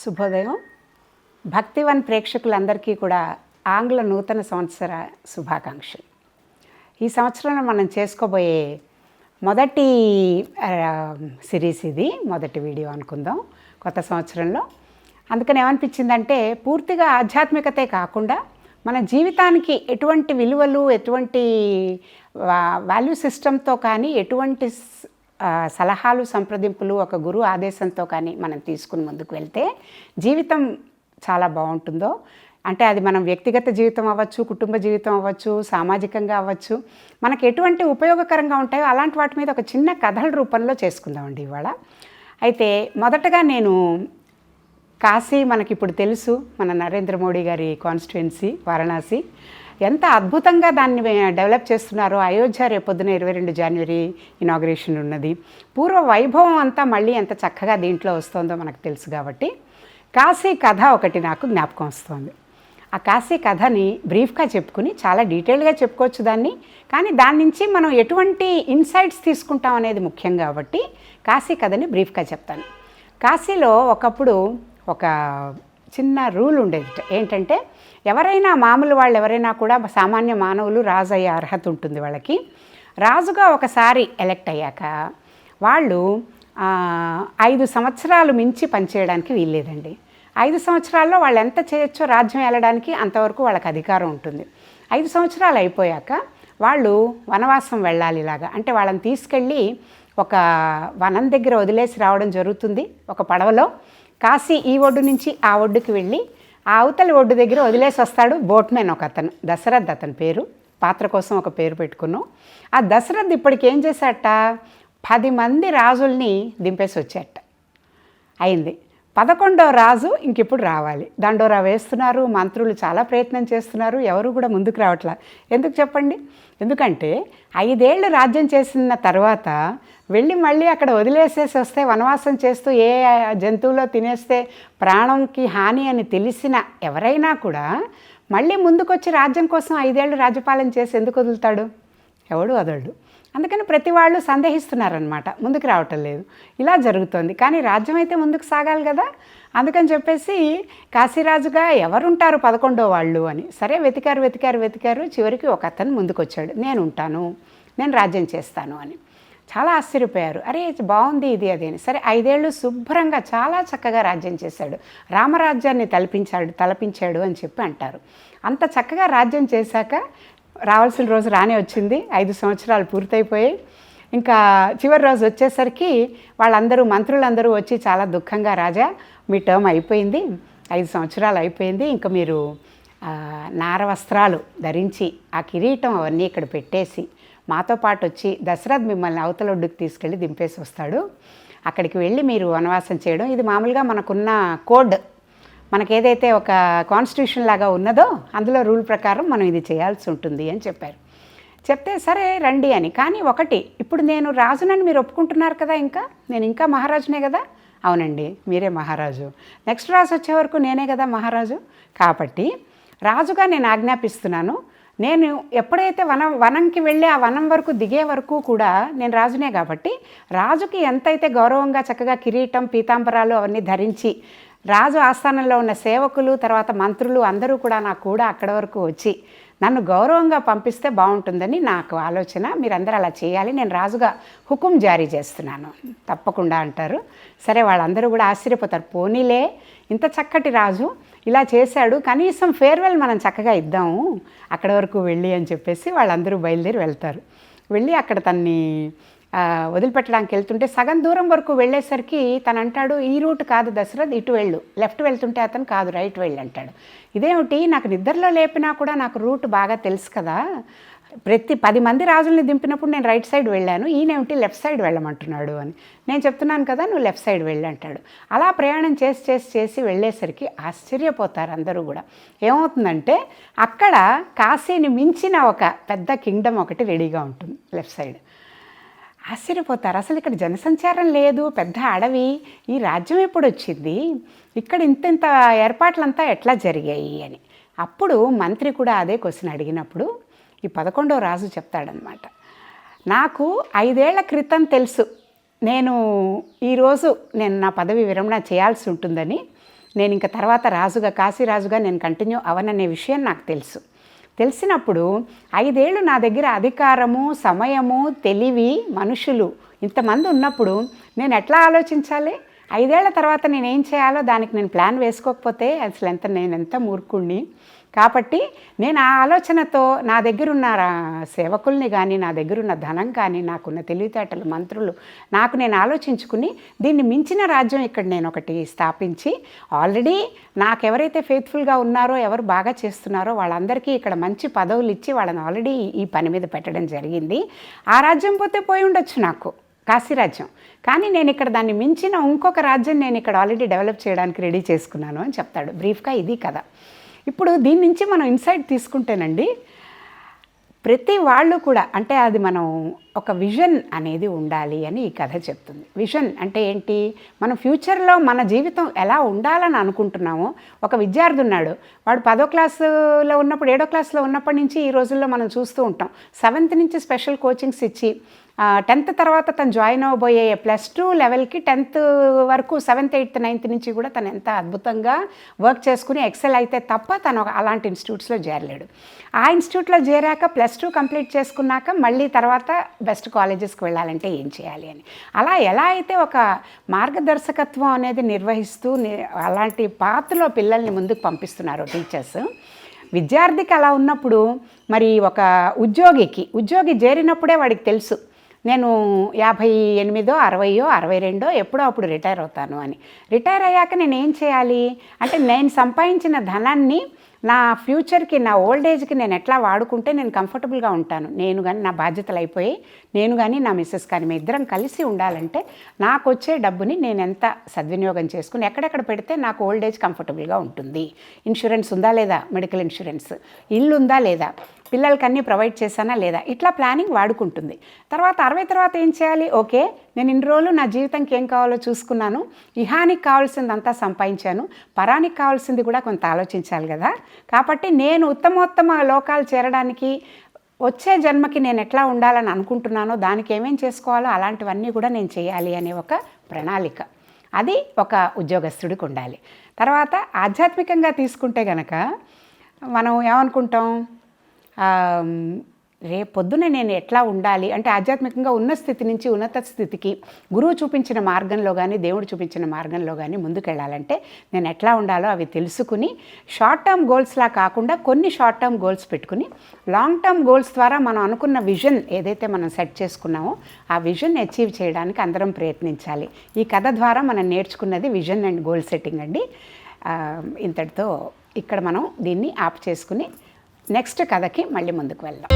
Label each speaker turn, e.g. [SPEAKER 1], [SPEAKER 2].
[SPEAKER 1] శుభోదయం. భక్తివన్ ప్రేక్షకులందరికీ కూడా ఆంగ్ల నూతన సంవత్సర శుభాకాంక్షలు. ఈ సంవత్సరంలో మనం చేసుకోబోయే మొదటి సిరీస్ ఇది మొదటి వీడియో అనుకుందాం కొత్త సంవత్సరంలో. అందుకని ఏమనిపించిందంటే పూర్తిగా ఆధ్యాత్మికతే కాకుండా మన జీవితానికి ఎటువంటి విలువలు ఎటువంటి వాల్యూ సిస్టంతో కానీ ఎటువంటి సలహాలు సంప్రదింపులు ఒక గురువు ఆదేశంతో కానీ మనం తీసుకుని ముందుకు వెళ్తే జీవితం చాలా బాగుంటుందో. అంటే అది మనం వ్యక్తిగత జీవితం అవ్వచ్చు కుటుంబ జీవితం అవ్వచ్చు సామాజికంగా అవ్వచ్చు. మనకు ఎటువంటి ఉపయోగకరంగా ఉంటాయో అలాంటి వాటి మీద ఒక చిన్న కథల రూపంలో చేసుకుందామండి ఇవాళ. అయితే మొదటగా నేను కాశీ మనకి ఇప్పుడు తెలుసు. మన నరేంద్ర మోడీ గారి కాన్స్టిట్యుయెన్సీ వారణాసి. ఎంత అద్భుతంగా దాన్ని డెవలప్ చేస్తున్నారో అయోధ్య రేపొద్దున ఇరవై రెండు జనవరి ఇనాగ్రేషన్ ఉన్నది. పూర్వ వైభవం అంతా మళ్ళీ ఎంత చక్కగా దీంట్లో వస్తుందో మనకు తెలుసు కాబట్టి కాశీ కథ ఒకటి నాకు జ్ఞాపకం వస్తుంది. ఆ కాశీ కథని బ్రీఫ్గా చెప్పుకుని చాలా డీటెయిల్గా చెప్పుకోవచ్చు దాన్ని. కానీ దాని నుంచి మనం ఎటువంటి ఇన్సైట్స్ తీసుకుంటాం అనేది ముఖ్యం కాబట్టి కాశీ కథని బ్రీఫ్గా చెప్తాను. కాశీలో ఒకప్పుడు ఒక చిన్న రూల్ ఉండేది. ఏంటంటే ఎవరైనా మామూలు వాళ్ళు ఎవరైనా కూడా సామాన్య మానవులు రాజు అయ్యే అర్హత ఉంటుంది వాళ్ళకి. రాజుగా ఒకసారి ఎలక్ట్ అయ్యాక వాళ్ళు ఐదు సంవత్సరాలు మించి పనిచేయడానికి వీల్లేదండి. ఐదు సంవత్సరాల్లో వాళ్ళు ఎంత చేయొచ్చో రాజ్యం వెళ్ళడానికి అంతవరకు వాళ్ళకి అధికారం ఉంటుంది. ఐదు సంవత్సరాలు అయిపోయాక వాళ్ళు వనవాసం వెళ్ళాలి ఇలాగా. అంటే వాళ్ళని తీసుకెళ్ళి ఒక వనం దగ్గర వదిలేసి రావడం జరుగుతుంది ఒక పడవలో. కాశీ ఈ ఒడ్డు నుంచి ఆ ఒడ్డుకి వెళ్ళి ఆ అవతలి ఒడ్డు దగ్గర వదిలేసి వస్తాడు బోట్మెన్ ఒక అతను దశరథ్ అతని పేరు. పాత్ర కోసం ఒక పేరు పెట్టుకున్నాం. ఆ దశరథ్ ఇప్పటికి ఏం చేశాట? పది మంది రాజుల్ని దింపేసి వచ్చాట. అయింది. పదకొండో రాజు ఇంక ఇప్పుడు రావాలి. దండోరా వేస్తున్నారు మంత్రులు చాలా ప్రయత్నం చేస్తున్నారు ఎవరు కూడా ముందుకు రావట్లా. ఎందుకు చెప్పండి? ఎందుకంటే ఐదేళ్ళు రాజ్యం చేసిన తర్వాత వెళ్ళి మళ్ళీ అక్కడ వదిలేసేసి వస్తే వనవాసం చేస్తూ ఏ జంతువులో తినేస్తే ప్రాణంకి హాని అని తెలిసిన ఎవరైనా కూడా మళ్ళీ ముందుకొచ్చి రాజ్యం కోసం ఐదేళ్ళు రాజ్యపాలన చేసి ఎందుకు వదులుతాడు? ఎవడు వదలడు. అందుకని ప్రతి వాళ్ళు సందేహిస్తున్నారనమాట ముందుకు రావటం లేదు. ఇలా జరుగుతోంది. కానీ రాజ్యం అయితే ముందుకు సాగాలి కదా? అందుకని చెప్పేసి కాశీరాజుగా ఎవరుంటారు పదకొండో వాళ్ళు అని. సరే వెతికారు వెతికారు వెతికారు చివరికి ఒక అతను ముందుకు వచ్చాడు నేను ఉంటాను. నేను రాజ్యం చేస్తాను అని. చాలా ఆశ్చర్యపోయారు. అరే ఇది బాగుంది ఇది అది అని. సరే ఐదేళ్ళు శుభ్రంగా చాలా చక్కగా రాజ్యం చేశాడు. రామరాజ్యాన్ని తలపించాడు తలపించాడు అని చెప్పి అంటారు. అంత చక్కగా రాజ్యం చేశాక రావాల్సిన రోజు రానే వచ్చింది. ఐదు సంవత్సరాలు పూర్తయిపోయాయి. ఇంకా చివరి రోజు వచ్చేసరికి వాళ్ళందరూ మంత్రులందరూ వచ్చి చాలా దుఃఖంగా రాజా మీ టర్మ్ అయిపోయింది. ఐదు సంవత్సరాలు అయిపోయింది. ఇంకా మీరు నార వస్త్రాలు ధరించి ఆ కిరీటం అవన్నీ ఇక్కడ పెట్టేసి మాతో పాటు వచ్చి దశరథ్ మిమ్మల్ని అవతల ఒడ్డుకు తీసుకెళ్ళి దింపేసి వస్తాడు. అక్కడికి వెళ్ళి మీరు వనవాసం చేయడం. ఇది మామూలుగా మనకున్న కోడ్. మనకి ఏదైతే ఒక కాన్స్టిట్యూషన్ లాగా ఉన్నదో అందులో రూల్ ప్రకారం మనం ఇది చేయాల్సి ఉంటుంది అని చెప్పారు. చెప్తే సరే రండి అని. కానీ ఒకటి ఇప్పుడు నేను రాజునని మీరు ఒప్పుకుంటున్నారు కదా ఇంకా? నేను ఇంకా మహారాజునే కదా? అవునండి మీరే మహారాజు. నెక్స్ట్ రాజు వచ్చే వరకు నేనే కదా మహారాజు? కాబట్టి రాజుగా నేను ఆజ్ఞాపిస్తున్నాను. నేను ఎప్పుడైతే వనం వనంకి వెళ్ళి ఆ వనం వరకు దిగే వరకు కూడా నేను రాజునే కాబట్టి రాజుకి ఎంతైతే గౌరవంగా చక్కగా కిరీటం పీతాంబరాలు అవన్నీ ధరించి రాజు ఆస్థానంలో ఉన్న సేవకులు తర్వాత మంత్రులు అందరూ కూడా నాకు కూడా అక్కడ వరకు వచ్చి నన్ను గౌరవంగా పంపిస్తే బాగుంటుందని నాకు ఆలోచన. మీరందరూ అలా చేయాలి. నేను రాజుగా హుకుం జారీ చేస్తున్నాను. తప్పకుండా అంటారు. సరే వాళ్ళందరూ కూడా ఆశ్చర్యపోతారు. పోనీలే ఇంత చక్కటి రాజు ఇలా చేశాడు. కనీసం ఫేర్వెల్ మనం చక్కగా ఇద్దాము అక్కడ వరకు వెళ్ళి అని చెప్పేసి వాళ్ళందరూ బయలుదేరి వెళ్తారు. వెళ్ళి అక్కడ తన్ని వదిలిపెట్టడానికి వెళ్తుంటే సగం దూరం వరకు వెళ్ళేసరికి తను అంటాడు ఈ రూట్ కాదు దశరథ్ ఇటు వెళ్ళు. లెఫ్ట్ వెళ్తుంటే అతను కాదు రైట్ వెళ్ళు అంటాడు ఇదేమిటి? నాకు నిద్రలో లేపినా కూడా నాకు రూట్ బాగా తెలుసు కదా. ప్రతి పది మంది రాజుల్ని దింపినప్పుడు నేను రైట్ సైడ్ వెళ్ళాను ఈయనేమిటి? లెఫ్ట్ సైడ్ వెళ్ళమంటున్నాడు అని. నేను చెప్తున్నాను కదా నువ్వు లెఫ్ట్ సైడ్ వెళ్ళి అంటాడు. అలా ప్రయాణం చేసి చేసి చేసి వెళ్ళేసరికి ఆశ్చర్యపోతారు అందరూ కూడా. ఏమవుతుందంటే అక్కడ కాశీని మించిన ఒక పెద్ద కింగ్డమ్ ఒకటి రెడీగా ఉంటుంది లెఫ్ట్ సైడ్. ఆశ్చర్యపోతారు. అసలు ఇక్కడ జనసంచారం లేదు పెద్ద అడవి ఈ రాజ్యం ఎప్పుడు వచ్చింది ఇక్కడ ఇంతింత ఏర్పాట్లంతా ఎట్లా జరిగాయి అని. అప్పుడు మంత్రి కూడా అదే క్వశ్చన్ అడిగినప్పుడు ఈ పదకొండో రాజు చెప్తాడనమాట నాకు ఐదేళ్ళ క్రితం తెలుసు. నేను ఈరోజు నేను నా పదవి విరమణ చేయాల్సి ఉంటుందని. నేను ఇంకా తర్వాత రాజుగా కాశీరాజుగా నేను కంటిన్యూ అవననే విషయం నాకు తెలుసు. తెలిసినప్పుడు ఐదేళ్ళు నా దగ్గర అధికారము సమయము తెలివి మనుషులు ఇంతమంది ఉన్నప్పుడు నేను ఎట్లా ఆలోచించాలి? ఐదేళ్ళ తర్వాత నేను ఏం చేయాలో దానికి నేను ప్లాన్ వేసుకోకపోతే అసలు ఎంత నేను ఎంత మూర్ఖుణ్ణి? కాబట్టి నేను ఆ ఆలోచనతో నా దగ్గరున్న సేవకుల్ని కానీ నా దగ్గరున్న ధనం కానీ నాకున్న తెలివితేటలు మంత్రులు నాకు నేను ఆలోచించుకుని దీన్ని మించిన రాజ్యం ఇక్కడ నేను ఒకటి స్థాపించి ఆల్రెడీ నాకు ఎవరైతే ఫెయిత్ఫుల్గా ఉన్నారో ఎవరు బాగా చేస్తున్నారో వాళ్ళందరికీ ఇక్కడ మంచి పదవులు ఇచ్చి వాళ్ళని ఆల్రెడీ ఈ పని మీద పెట్టడం జరిగింది. ఆ రాజ్యం పోతే పోయి ఉండొచ్చు నాకు కాశీరాజ్యం కానీ నేను ఇక్కడ దాన్ని మించిన ఇంకొక రాజ్యం నేను ఇక్కడ ఆల్రెడీ డెవలప్ చేయడానికి రెడీ చేసుకున్నాను అని చెప్తాడు. బ్రీఫ్గా ఇది కథ. ఇప్పుడు దీని నుంచి మనం ఇన్సైట్ తీసుకుంటేనండి ప్రతి వాళ్ళు కూడా అంటే అది మనం ఒక విజన్ అనేది ఉండాలి అని ఈ కథ చెప్తుంది. విజన్ అంటే ఏంటి? మనం ఫ్యూచర్లో మన జీవితం ఎలా ఉండాలని అనుకుంటున్నామో ఒక విద్యార్థి ఉన్నాడు. వాడు పదో క్లాసులో ఉన్నప్పుడు ఏడో క్లాస్లో ఉన్నప్పటి నుంచి ఈ రోజుల్లో మనం చూస్తూ ఉంటాం. సెవెంత్ నుంచి స్పెషల్ కోచింగ్స్ ఇచ్చి టెన్త్ తర్వాత తను జాయిన్ అవ్వబోయే ప్లస్ టూ లెవెల్కి టెన్త్ వరకు సెవెంత్ ఎయిత్ నైన్త్ నుంచి కూడా తను ఎంత అద్భుతంగా వర్క్ చేసుకుని ఎక్సెల్ అయితే తప్ప తను ఒక అలాంటి ఇన్స్టిట్యూట్స్లో చేరలేడు. ఆ ఇన్స్టిట్యూట్లో చేరాక ప్లస్ టూ కంప్లీట్ చేసుకున్నాక మళ్ళీ తర్వాత బెస్ట్ కాలేజెస్కి వెళ్ళాలంటే ఏం చేయాలి అని. అలా ఎలా అయితే ఒక మార్గదర్శకత్వం అనేది నిర్వహిస్తూ అలాంటి పాత్రలో పిల్లల్ని ముందుకు పంపిస్తున్నారు టీచర్స్ విద్యార్థికి అలా ఉన్నప్పుడు మరి ఒక ఉద్యోగికి ఉద్యోగి చేరినప్పుడే వాడికి తెలుసు నేను యాభై ఎనిమిదో అరవయో అరవై రెండో ఎప్పుడో అప్పుడు రిటైర్ అవుతాను అని. రిటైర్ అయ్యాక నేను ఏం చేయాలి? అంటే నేను సంపాదించిన ధనాన్ని నా ఫ్యూచర్కి నా ఓల్డ్ ఏజ్కి నేను ఎట్లా వాడుకుంటే నేను కంఫర్టబుల్గా ఉంటాను. నేను కానీ నా బాధ్యతలు అయిపోయి నేను కానీ నా మిస్సెస్ కానీ మీ ఇద్దరం కలిసి ఉండాలంటే నాకు వచ్చే డబ్బుని నేను ఎంత సద్వినియోగం చేసుకుని ఎక్కడెక్కడ పెడితే నాకు ఓల్డ్ ఏజ్ కంఫర్టబుల్గా ఉంటుంది. ఇన్సూరెన్స్ ఉందా లేదా? మెడికల్ ఇన్సూరెన్స్ ఇల్లు ఉందా లేదా? పిల్లలకి అన్నీ ప్రొవైడ్ చేశానా లేదా? ఇట్లా ప్లానింగ్ వాడుకుంటుంది. తర్వాత అరవై తర్వాత ఏం చేయాలి? ఓకే నేను ఇన్ని రోజులు నా జీవితంకి ఏం కావాలో చూసుకున్నాను. ఇహానికి కావాల్సిందంతా సంపాదించాను. పరానికి కావాల్సింది కూడా కొంత ఆలోచించాలి కదా. కాబట్టి నేను ఉత్తమోత్తమ లోకాలు చేరడానికి వచ్చే జన్మకి నేను ఎట్లా ఉండాలని అనుకుంటున్నానో దానికి ఏమేం చేసుకోవాలో అలాంటివన్నీ కూడా నేను చేయాలి అనే ఒక ప్రణాళిక. అది ఒక ఉద్యోగస్తుడికి ఉండాలి. తర్వాత ఆధ్యాత్మికంగా తీసుకుంటే గనక మనం ఏమనుకుంటాం? రేపు పొద్దున నేను ఎట్లా ఉండాలి? అంటే ఆధ్యాత్మికంగా ఉన్న స్థితి నుంచి ఉన్నత స్థితికి గురువు చూపించిన మార్గంలో కానీ దేవుడు చూపించిన మార్గంలో కానీ ముందుకెళ్ళాలంటే నేను ఎట్లా ఉండాలో అవి తెలుసుకుని షార్ట్ టర్మ్ గోల్స్లా కాకుండా కొన్ని షార్ట్ టర్మ్ గోల్స్ పెట్టుకుని లాంగ్ టర్మ్ గోల్స్ ద్వారా మనం అనుకున్న విజన్ ఏదైతే మనం సెట్ చేసుకున్నామో ఆ విజన్ అచీవ్ చేయడానికి అందరం ప్రయత్నించాలి. ఈ కథ ద్వారా మనం నేర్చుకున్నది విజన్ అండ్ గోల్ సెట్టింగ్ అండి. ఇంతటితో ఇక్కడ మనం దీన్ని ఆప్ చేసుకుని నెక్స్ట్ కథకి మళ్ళీ ముందుకు వెళ్దాం.